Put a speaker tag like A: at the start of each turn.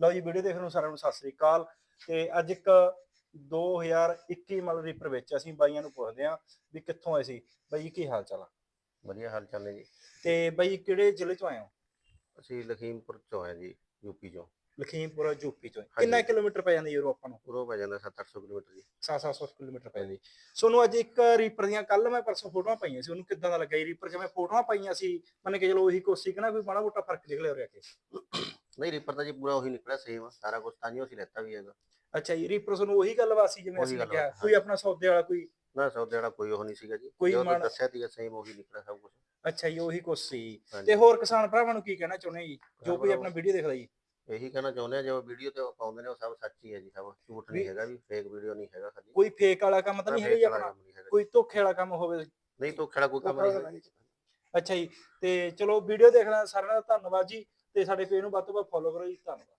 A: ਲਓ ਜੀ ਵੀਡੀਓ ਦੇਖਣ ਨੂੰ ਸਾਰਿਆਂ ਨੂੰ ਸਤਿ ਸ੍ਰੀ ਅਕਾਲ। ਤੇ ਅੱਜ ਇੱਕ 2021 ਮਤਲਬ ਰੀਪਰ ਵਿੱਚ ਅਸੀਂ ਬਾਈਆਂ ਨੂੰ ਪੁੱਛਦੇ ਆਂ ਵੀ ਕਿੱਥੋਂ ਆਏ ਸੀ। ਬਾਈ ਕੀ ਹਾਲ ਚਾਲ ਆ?
B: ਵਧੀਆ ਹਾਲ ਚਾਲ ਹੈ ਜੀ।
A: ਤੇ ਬਾਈ ਕਿਹੜੇ ਜ਼ਿਲ੍ਹੇ ਚੋਂ ਆਏ ਹੋ?
B: ਅਸੀਂ ਲਖੀਮਪੁਰ ਚੋਂ ਆਏ ਜੀ ਯੂਪੀ ਚੋਂ।
A: ਲਖੀਮਪੁਰ ਯੂਪੀ ਚੋਂ। ਕਿੰਨਾ। ਕਿਲੋਮੀਟਰ ਪੈ ਜਾਂਦਾ ਯੂਰੋ ਆਪਾਂ ਨੂੰ?
B: ਉਰੋਂ ਪੈ ਜਾਂਦਾ 7-800 ਕਿਲੋਮੀਟਰ ਜੀ।
A: 700 ਕਿਲੋਮੀਟਰ ਪੈ ਜਾਂਦੀ ਸੋਨੂੰ ਅੱਜ ਇੱਕ ਰੀਪਰ ਦੀਆਂ ਕੱਲ ਮੈਂ ਪਰਸੋਂ ਫੋਟੋਆਂ ਪਾਈਆਂ ਸੀ ਉਹਨੂੰ ਕਿੱਦਾਂ ਦਾ ਲੱਗਾ ਰੀਪਰ ਜਿਵੇਂ ਫੋਟੋਆਂ ਪਾਈਆਂ ਸੀ ਮੰਨ ਕੇ ਚਲੋ ਉਹੀ ਕੋਸੀ ਕਿ ਨਾ ਕੋਈ ਮਾੜਾ ਮੋਟਾ ਫ਼ਰਕ ਨਿਕਲਿਆ ਹੋ ਰਿਹਾ ਕਿ।
B: ਨਹੀਂ ਰੀਪਰ ਤਾਂ ਜੀ ਪੂਰਾ ਉਹੀ ਨਿਕਲਿਆ ਸੇਮ ਸਾਰਾ ਕੁਝ ਤਾਂ ਅਸੀਂ ਲੈਤਾ ਵੀ ਹੈਗਾ।
A: ਅੱਛਾ ਜੀ ਰੀਪਰ ਤੁਹਾਨੂੰ ਉਹੀ ਗੱਲ ਵਾਸੀ ਜਿਵੇਂ
B: ਉਹੀ
A: ਅਸੀਂ
B: ਗੱਲ
A: ਕਿਹਾ
B: ਬਾਤ,
A: ਕੋਈ ਆਪਣਾ ਸੌਦੇ ਵਾਲਾ ਕੋਈ?
B: ਨਾ ਸੌਦੇ ਵਾਲਾ ਕੋਈ ਉਹ ਨਹੀਂ ਸੀਗਾ ਜੀ।
A: ਕੋਈ
B: ਜੋ
A: ਮਾੜਾ-
B: ਦੱਸਿਆ ਸੀਗਾ ਸੇਮ ਉਹੀ ਨਿਕਲਿਆ ਸਭ ਕੁਝ
A: ਅੱਛਾ ਜੀ ਉਹੀ ਕੁਛ ਸੀ। ਤੇ ਹੋਰ ਕਿਸਾਨ ਭਰਾਵਾਂ ਨੂੰ ਕੀ ਕਹਿਣਾ ਚਾਹੁੰਦੇ ਜੀ? ਜੋ ਕੋਈ ਆਪਣਾ ਵੀਡੀਓ ਦੇਖਦਾ ਜੀ।
B: ਇਹੀ ਕਹਿਣਾ ਚਾਹੁੰਦੇ ਆ ਜੋ ਵੀਡੀਓ ਤੇ ਉਹ ਪਾਉਂਦੇ ਨੇ ਉਹ ਸਭ ਸੱਚ ਹੀ ਹੈ ਜੀ ਸਭ ਝੂਠ
A: ਵੀ-
B: ਨਹੀਂ ਹੈਗਾ ਵੀ ਫੇਕ ਵੀਡੀਓ ਨਹੀਂ ਹੈਗਾ ਖਾਲੀ
A: ਕੋਈ ਫੇਕ ਵਾਲਾ ਕੰਮ ਤਾਂ ਨਹੀਂ ਹੈਗਾ ਜੀ ਆਪਣਾ। ਕੋਈ ਧੋਖੇ ਵਾਲਾ ਕੰਮ ਹੋਵੇ।
B: ਨਹੀਂ ਧੋਖੇ ਵਾਲਾ ਕੋਈ ਕੰਮ ਨਹੀਂ ਹੈਗਾ
A: ਅੱਛਾ ਜੀ, ਤੇ ਚਲੋ ਵੀਡੀਓ ਦੇਖਣਾ ਸਾਰਿਆਂ ਦਾ, ਧੰਨਵਾਦ ਜੀ, ਤੇ ਸਾਡੇ ਪੇਜ ਨੂੰ ਵੱਧ ਤੋਂ ਵੱਧ ਫੋਲੋ ਕਰੋ ਜੀ, ਧੰਨਵਾਦ।